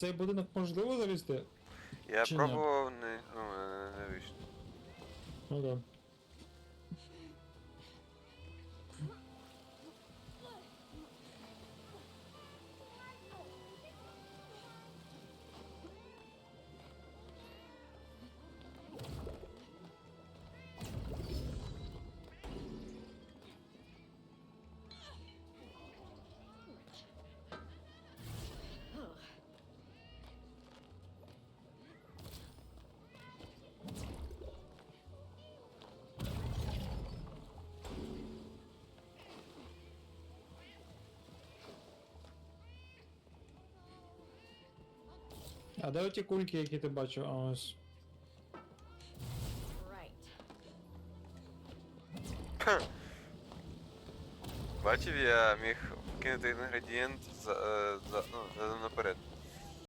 цей будинок можливо залізти? Я Чи ні? пробував не. Ну, не, не вийшло. Ну да. А де оті кульки, які ти бачив? А ось. Right. Бачив, я міг кинути інгредієнт за, е, за, ну.